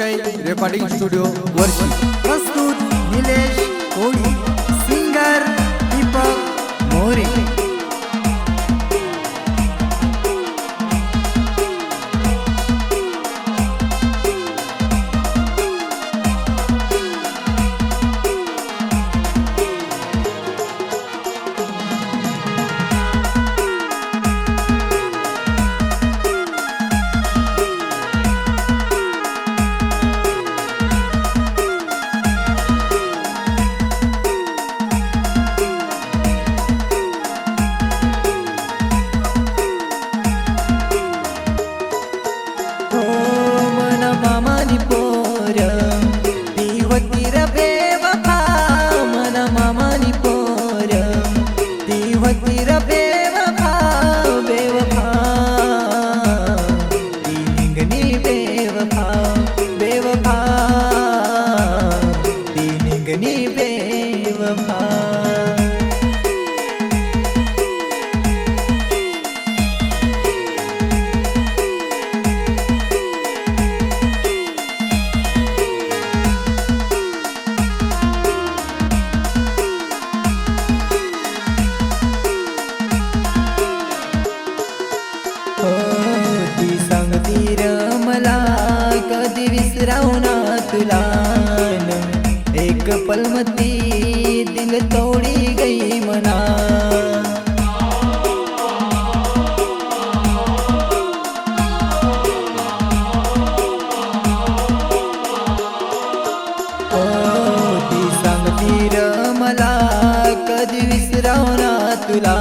Akshay recording studio વર્ષી પ્રસ્તુત નિલેશ ती सांगती र मला कधी विसराव ना तुला एक पलमती दिल तोडी गई मना हो ती सांगती र मला कधी विसराव ना तुला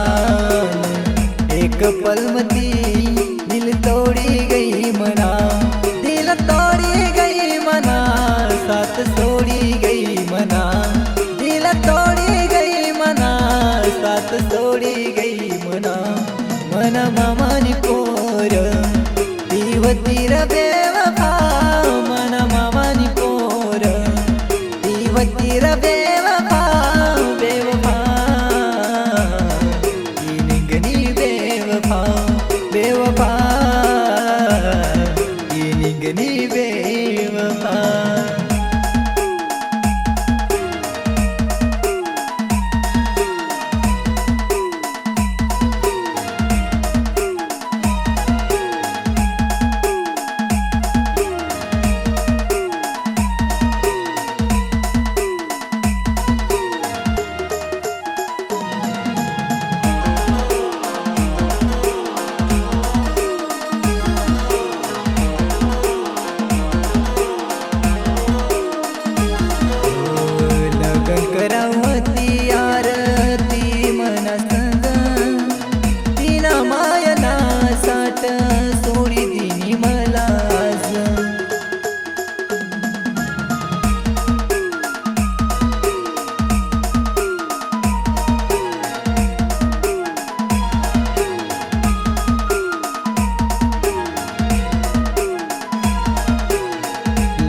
न. एक पलमती साथ सोडी गई मना मन मामानी पोर. ती होती र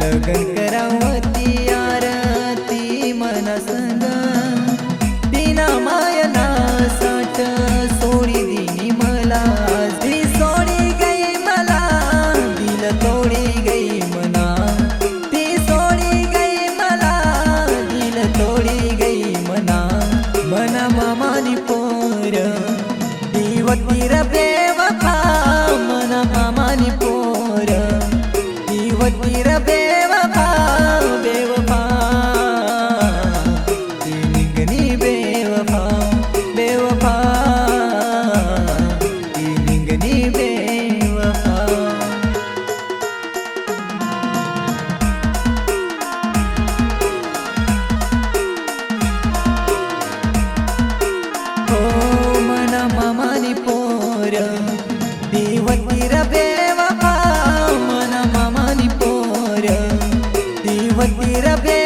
लगन करावती आरती मनसंग. बिना मायना साठ सोडी दिली मला. ती सोडी गई मला. दिल तोडी गई मना ती सोडी गई मला. दिल तोडी गई मना मन मामानी पोर देवती रे baby होती रबे